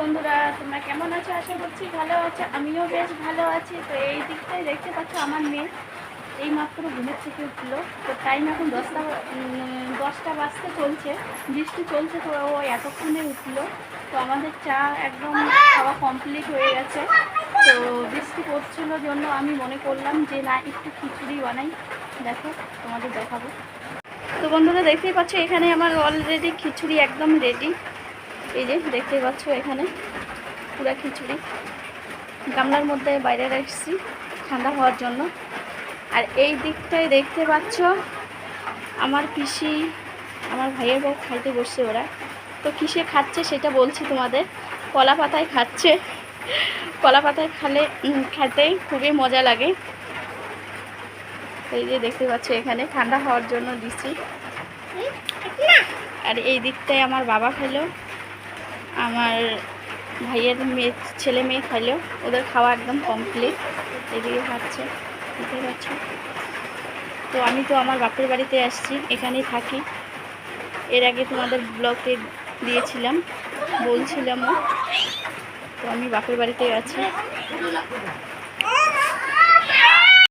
বন্ধুরা, তোমরা কেমন আছো? আশা করছি ভালো আছো। আমিও বেশ ভালো আছি। তো এই দিকটাই দেখতে পাচ্ছ আমার মেয়ে এই মাত্র ঘুমের থেকে উঠল। তো টাইম এখন দশটা দশটা বাজতে চলছে। বৃষ্টি চলছে, তো ও এতক্ষণে উঠল। তো আমাদের চা একদম খাওয়া কমপ্লিট হয়ে গেছে। তো বৃষ্টি পড়ছিল জন্য আমি মনে করলাম যে, না, একটু খিচুড়ি বানাই। দেখো, তোমাদের দেখাবো। তো বন্ধুরা, দেখতেই পাচ্ছ, এখানে আমার অলরেডি খিচুড়ি একদম রেডি এই যে দেখতে পাচ্ছ এখানে পুরা খিচুড়ি। গামলার মধ্যে বাইরে রাখছি ঠান্ডা হওয়ার জন্য। আর এই দিকটায় দেখতে পাচ্ছ আমার পিসি, আমার ভাইয়ের বউ খাইতে বসছে ওরা। তো কিসে খাচ্ছে সেটা বলছি তোমাদের। কলা পাতায় খাচ্ছে। কলা পাতায় খালে খেতে খুবই মজা লাগে। এই যে দেখতে পাচ্ছ এখানে ঠান্ডা হওয়ার জন্য দিচ্ছি আর এই দিকটায় আমার বাবা খেলো। ভাইয়ের মেয়ে, ছেলে মেয়ে খাইলেও ওদের খাওয়া একদম কমপ্লিট এদিকে খাচ্ছে দেখতে পাচ্ছ তো আমি তো আমার বাপের বাড়িতে আসছি, এখানেই থাকি। এর আগে তোমাদের ব্লকে দিয়েছিলাম, বলছিলামও, তো আমি বাপের বাড়িতে আছি।